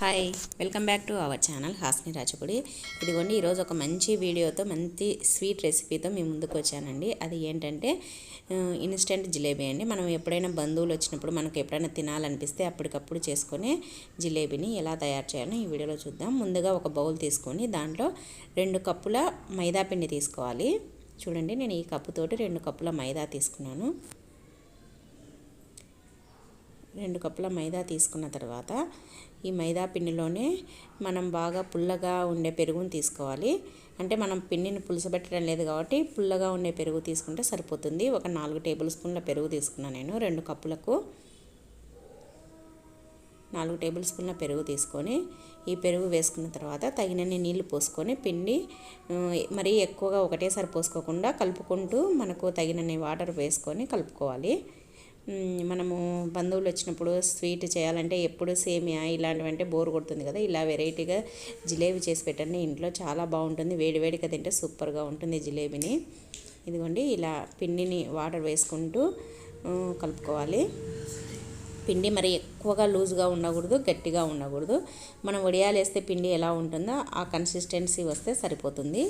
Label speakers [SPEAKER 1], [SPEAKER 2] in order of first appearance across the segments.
[SPEAKER 1] Hi welcome back to our channel Hasni Rachapudi ఇదిగోండి ఈరోజు ఒక మంచి వీడియోతో మంచి స్వీట్ రెసిపీతో మీ ముందుకు వచ్చానండి. అది ఏంటంటే ఇన్స్టెంట్ జిలేబీ అండి. మనం ఎప్పుడైనా బంధువులు వచ్చినప్పుడు మనకు ఎప్పుడైనా తినాలనిపిస్తే అప్పటికప్పుడు చేసుకునే జిలేబీని ఎలా తయారు చేయాలో ఈ వీడియోలో చూద్దాం. ముందుగా ఒక బౌల్ తీసుకొని దాంట్లో రెండు కప్పుల మైదా పిండి తీసుకోవాలి. చూడండి నేను ఈ కప్పుతోటి రెండు కప్పుల మైదా తీసుకున్నాను. రెండు కప్పుల మైదా తీసుకున్న తర్వాత ఈ మైదా పిండిలోనే మనం బాగా పుల్లగా ఉండే పెరుగుని తీసుకోవాలి. అంటే మనం పిండిని పులుసబెట్టడం లేదు కాబట్టి పుల్లగా ఉండే పెరుగు తీసుకుంటే సరిపోతుంది. ఒక నాలుగు టేబుల్ స్పూన్ల పెరుగు తీసుకున్నాను నేను రెండు కప్పులకు. నాలుగు టేబుల్ స్పూన్ల పెరుగు తీసుకొని ఈ పెరుగు వేసుకున్న తర్వాత తగినన్ని నీళ్ళు పోసుకొని పిండి మరీ ఎక్కువగా ఒకటేసారి పోసుకోకుండా కలుపుకుంటూ మనకు తగినన్ని వాటర్ వేసుకొని కలుపుకోవాలి. మనము బంధువులు వచ్చినప్పుడు స్వీట్ చేయాలంటే ఎప్పుడు సేమియా ఇలాంటివి అంటే బోర్ కొడుతుంది కదా. ఇలా వెరైటీగా జిలేబీ చేసి పెట్టండి. ఇంట్లో చాలా బాగుంటుంది. వేడివేడిగా తింటే సూపర్గా ఉంటుంది జిలేబీని. ఇదిగోండి ఇలా పిండిని వాటర్ వేసుకుంటూ కలుపుకోవాలి. పిండి మరి ఎక్కువగా లూజ్గా ఉండకూడదు గట్టిగా ఉండకూడదు. మనం వడియాలు వేస్తే పిండి ఎలా ఉంటుందో ఆ కన్సిస్టెన్సీ వస్తే సరిపోతుంది.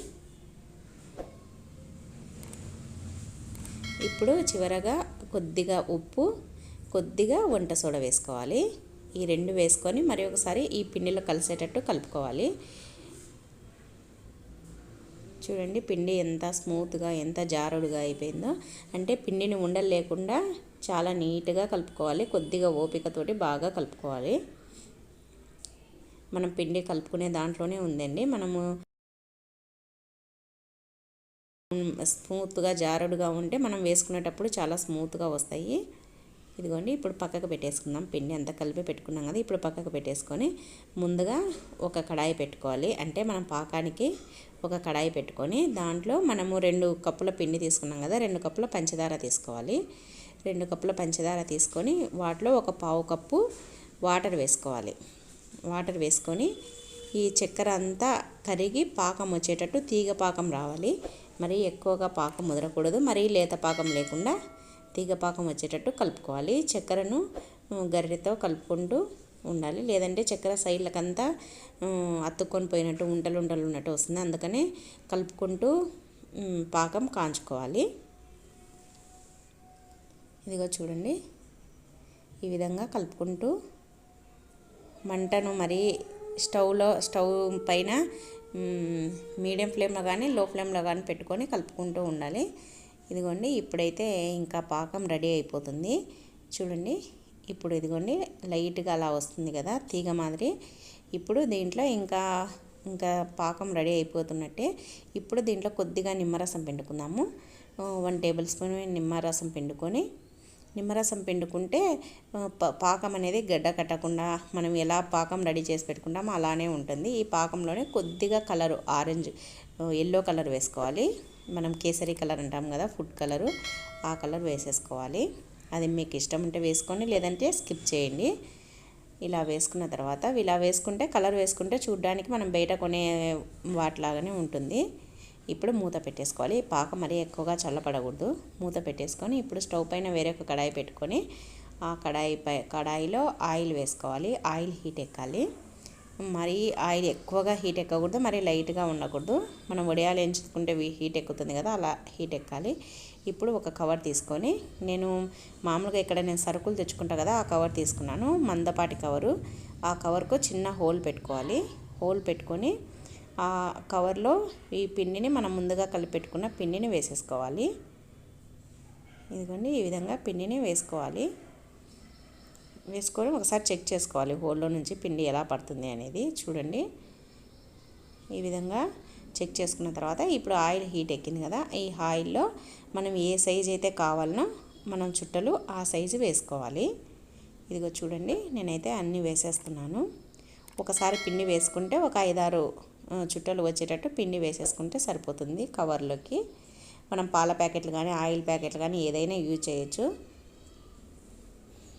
[SPEAKER 1] ఇప్పుడు చివరగా కొద్దిగా ఉప్పు కొద్దిగా వంట సోడా వేసుకోవాలి. ఈ రెండు వేసుకొని మరి ఒకసారి ఈ పిండిలో కలిసేటట్టు కలుపుకోవాలి. చూడండి పిండి ఎంత స్మూత్గా ఎంత జారుడుగా అయిపోయిందో. అంటే పిండిని ఉండలు లేకుండా చాలా నీట్గా కలుపుకోవాలి. కొద్దిగా ఓపికతోటి బాగా కలుపుకోవాలి. మనం పిండి కలుపుకునే దాంట్లోనే ఉందండి. మనము స్మూత్గా జారుడుగా ఉంటే మనం వేసుకునేటప్పుడు చాలా స్మూత్గా వస్తాయి. ఇదిగోండి ఇప్పుడు పక్కకు పెట్టేసుకుందాం. పిండి అంతా కలిపి పెట్టుకున్నాం కదా ఇప్పుడు పక్కకు పెట్టేసుకొని ముందుగా ఒక కడాయి పెట్టుకోవాలి. అంటే మనం పాకానికి ఒక కడాయి పెట్టుకొని దాంట్లో మనము రెండు కప్పుల పిండి తీసుకున్నాం కదా రెండు కప్పుల పంచదార తీసుకోవాలి. రెండు కప్పుల పంచదార తీసుకొని వాటిలో ఒక పావు కప్పు వాటర్ వేసుకోవాలి. వాటర్ వేసుకొని ఈ చక్కెర అంతా కరిగి పాకం వచ్చేటట్టు తీగ పాకం రావాలి. మరీ ఎక్కువగా పాకం ముదరకూడదు మరీ లేత పాకం లేకుండా తీగ పాకం వచ్చేటట్టు కలుపుకోవాలి. చక్కెరను గర్రెతో కలుపుకుంటూ ఉండాలి. లేదంటే చక్కెర సైడ్లకంతా అత్తుకొని పోయినట్టు ఉంటలు ఉంటలు ఉన్నట్టు వస్తుంది. అందుకనే కలుపుకుంటూ పాకం కాంచుకోవాలి. ఇదిగో చూడండి. ఈ విధంగా కలుపుకుంటూ మంటను మరీ స్టవ్లో స్టవ్ పైన మీడియం ఫ్లేమ్లో కానీ లో ఫ్లేమ్లో కానీ పెట్టుకొని కలుపుకుంటూ ఉండాలి. ఇదిగోండి ఇప్పుడైతే ఇంకా పాకం రెడీ అయిపోతుంది. చూడండి ఇప్పుడు ఇదిగోండి లైట్గా అలా వస్తుంది కదా తీగ మాదిరి. ఇప్పుడు దీంట్లో ఇంకా ఇంకా పాకం రెడీ అయిపోతున్నట్టే. ఇప్పుడు దీంట్లో కొద్దిగా నిమ్మరసం పిండుకుందాము. వన్ టేబుల్ స్పూన్ నిమ్మరసం పిండుకొని నిమ్మరసం పిండుకుంటే పాకం అనేది గడ్డ కట్టకుండా మనం ఎలా పాకం రెడీ చేసి పెట్టుకుంటామో అలానే ఉంటుంది. ఈ పాకంలోనే కొద్దిగా కలరు ఆరెంజ్ ఎల్లో కలర్ వేసుకోవాలి. మనం కేసరి కలర్ అంటాం కదా ఫుడ్ కలరు ఆ కలర్ వేసేసుకోవాలి. అది మీకు ఇష్టం ఉంటే వేసుకోండి లేదంటే స్కిప్ చేయండి. ఇలా వేసుకున్న తర్వాత ఇలా వేసుకుంటే కలర్ వేసుకుంటే చూడ్డానికి మనం బయట కొనే వాటిలాగానే ఉంటుంది. ఇప్పుడు మూత పెట్టేసుకోవాలి. పాక మరీ ఎక్కువగా చల్లపడకూడదు. మూత పెట్టేసుకొని ఇప్పుడు స్టవ్ పైన వేరే ఒక కడాయి పెట్టుకొని ఆ కడాయి పై కడాయిలో ఆయిల్ వేసుకోవాలి. ఆయిల్ హీట్ ఎక్కాలి. మరీ ఆయిల్ ఎక్కువగా హీట్ ఎక్కకూడదు మరీ లైట్గా ఉండకూడదు. మనం వడియాలు ఎంచుకుంటే హీట్ ఎక్కుతుంది కదా అలా హీట్ ఎక్కాలి. ఇప్పుడు ఒక కవర్ తీసుకొని నేను మామూలుగా ఇక్కడ నేను సరుకులు తెచ్చుకుంటా కదా ఆ కవర్ తీసుకున్నాను. మందపాటి కవరు. ఆ కవర్కు చిన్న హోల్ పెట్టుకోవాలి. హోల్ పెట్టుకొని ఆ కవర్లో ఈ పిండిని మనం ముందుగా కలిపెట్టుకున్న పిండిని వేసేసుకోవాలి. ఇదిగోండి ఈ విధంగా పిండిని వేసుకోవాలి. వేసుకొని ఒకసారి చెక్ చేసుకోవాలి హోల్లో నుంచి పిండి ఎలా పడుతుంది అనేది. చూడండి. ఈ విధంగా చెక్ చేసుకున్న తర్వాత ఇప్పుడు ఆయిల్ హీట్ ఎక్కింది కదా ఈ ఆయిల్లో మనం ఏ సైజు అయితే కావాలనో మనం చుట్టలు ఆ సైజు వేసుకోవాలి. ఇదిగో చూడండి నేనైతే అన్నీ వేసేస్తున్నాను. ఒకసారి పిండి వేసుకుంటే ఒక ఐదారు చుట్టలు వచ్చేటట్టు పిండి వేసేసుకుంటే సరిపోతుంది కవర్లోకి. మనం పాల ప్యాకెట్లు కానీ ఆయిల్ ప్యాకెట్లు కానీ ఏదైనా యూజ్ చేయొచ్చు.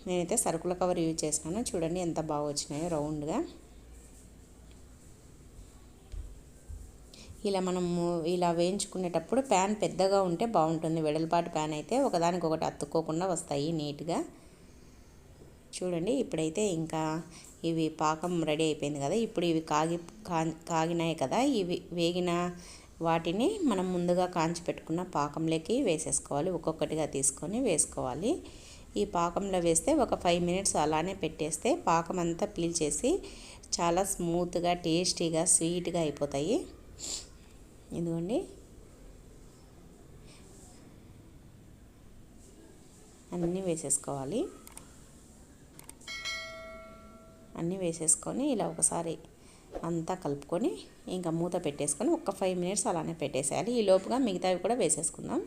[SPEAKER 1] నేనైతే సరుకుల కవర్ యూజ్ చేసినాను చూడండి ఎంత బాగా వచ్చినాయో రౌండ్గా. ఇలా మనము ఇలా వేయించుకునేటప్పుడు ప్యాన్ పెద్దగా ఉంటే బాగుంటుంది. వెడల్పాటి ప్యాన్ అయితే ఒకదానికొకటి అతుక్కోకుండా వస్తాయి నీట్గా. చూడండి ఇప్పుడైతే ఇంకా ఇవి పాకం రెడీ అయిపోయింది కదా ఇప్పుడు ఇవి కాగి కాగినాయి కదా ఇవి వేగిన వాటిని మనం ముందుగా కాంచి పెట్టుకున్న పాకంలోకి వేసేసుకోవాలి ఒక్కొక్కటిగా తీసుకొని వేసుకోవాలి. ఈ పాకంలో వేస్తే ఒక ఫైవ్ మినిట్స్ అలానే పెట్టేస్తే పాకం అంతా పీల్చేసి చాలా స్మూత్గా టేస్టీగా స్వీట్గా అయిపోతాయి. ఇదిగోండి. అన్నీ వేసేసుకోవాలి. అన్నీ వేసేసుకొని ఇలా ఒకసారి అంతా కలుపుకొని ఇంకా మూత పెట్టేసుకొని ఒక ఫైవ్ మినిట్స్ అలానే పెట్టేసేయాలి. ఈ లోపుగా మిగతావి కూడా వేసేసుకుందాం.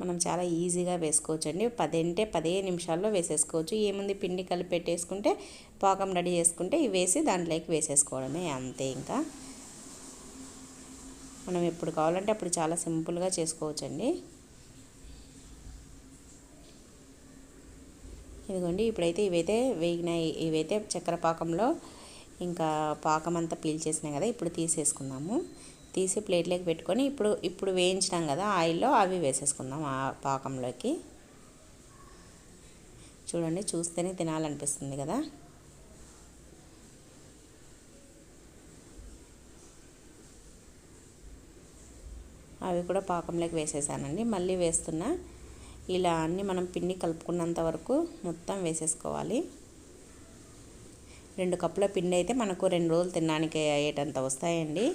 [SPEAKER 1] మనం చాలా ఈజీగా వేసుకోవచ్చు అండి పదంటే పదే నిమిషాల్లో వేసేసుకోవచ్చు. ఏముంది? పిండి కలిపి పెట్టేసుకుంటే పాకం రెడీ చేసుకుంటే ఇవి వేసి దాంట్లోకి వేసేసుకోవడమే అంతే ఇంకా. మనం ఎప్పుడు కావాలంటే అప్పుడు చాలా సింపుల్గా చేసుకోవచ్చండి. ఇదిగోండి ఇప్పుడైతే ఇవైతే వేగినాయి. ఇవైతే చక్కెర పాకంలో ఇంకా పాకం అంతా పీల్చేసినాయి కదా ఇప్పుడు తీసేసుకుందాము. తీసి ప్లేట్లోకి పెట్టుకొని ఇప్పుడు ఇప్పుడు వేయించినాం కదా ఆయిల్లో అవి వేసేసుకుందాం ఆ పాకంలోకి. చూడండి చూస్తేనే తినాలనిపిస్తుంది కదా. అవి కూడా పాకంలోకి వేసేసానండి. మళ్ళీ వేస్తున్నా ఇలా అన్నీ మనం పిండి కలుపుకున్నంత వరకు మొత్తం వేసేసుకోవాలి. రెండు కప్పుల పిండి అయితే మనకు రెండు రోజులు తినడానికి అయ్యేటంత వస్తాయండి.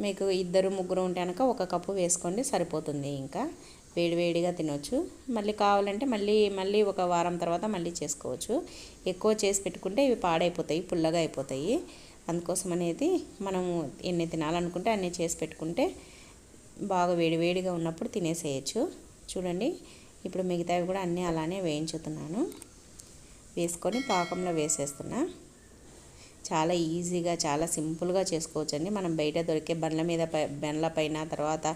[SPEAKER 1] మీకు ఇద్దరు ముగ్గురు ఉంటే కనుక ఒక కప్పు వేసుకోండి సరిపోతుంది ఇంకా. వేడివేడిగా తినొచ్చు. మళ్ళీ కావాలంటే మళ్ళీ మళ్ళీ ఒక వారం తర్వాత మళ్ళీ చేసుకోవచ్చు. ఎక్కువ చేసి పెట్టుకుంటే ఇవి పాడైపోతాయి పుల్లగా అయిపోతాయి. అందుకోసం అనేది మనము ఎన్ని తినాలనుకుంటే అన్నీ చేసి పెట్టుకుంటే బాగా వేడివేడిగా ఉన్నప్పుడు తినేసేయచ్చు. చూడండి ఇప్పుడు మిగతావి కూడా అన్నీ అలానే వేయించుతున్నాను. వేసుకొని పాకంలో వేసేస్తున్నా. చాలా ఈజీగా చాలా సింపుల్గా చేసుకోవచ్చండి. మనం బయట దొరికే బండ్ల మీద బండ్ల పైన తర్వాత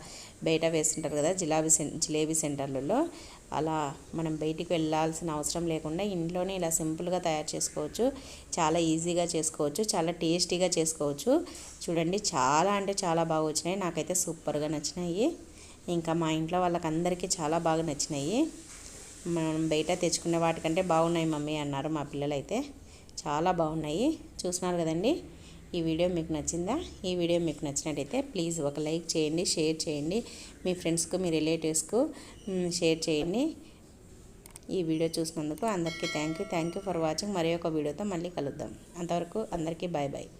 [SPEAKER 1] బయట వేస్తుంటారు కదా జిలాబీ సెం జిలేబీ సెంటర్లలో. అలా మనం బయటికి వెళ్ళాల్సిన అవసరం లేకుండా ఇంట్లోనే ఇలా సింపుల్గా తయారు చేసుకోవచ్చు. చాలా ఈజీగా చేసుకోవచ్చు. చాలా టేస్టీగా చేసుకోవచ్చు. చూడండి చాలా అంటే చాలా బాగా వచ్చినాయి. నాకైతే సూపర్గా నచ్చినాయి. ఇంకా మా ఇంట్లో వాళ్ళకందరికీ చాలా బాగా నచ్చినాయి. మనం బయట తెచ్చుకునే వాటికంటే బాగున్నాయి మమ్మీ అన్నారు మా పిల్లలైతే. చాలా బాగున్నాయి. చూసినారు కదండి? ఈ వీడియో మీకు నచ్చిందా? ఈ వీడియో మీకు నచ్చినట్టయితే ప్లీజ్ ఒక లైక్ చేయండి షేర్ చేయండి. మీ ఫ్రెండ్స్కు మీ రిలేటివ్స్కు షేర్ చేయండి. ఈ వీడియో చూసినందుకు అందరికీ thank you. Thank you for watching. మరి ఒక వీడియోతో మళ్ళీ కలుద్దాం. అంతవరకు అందరికీ బాయ్ బాయ్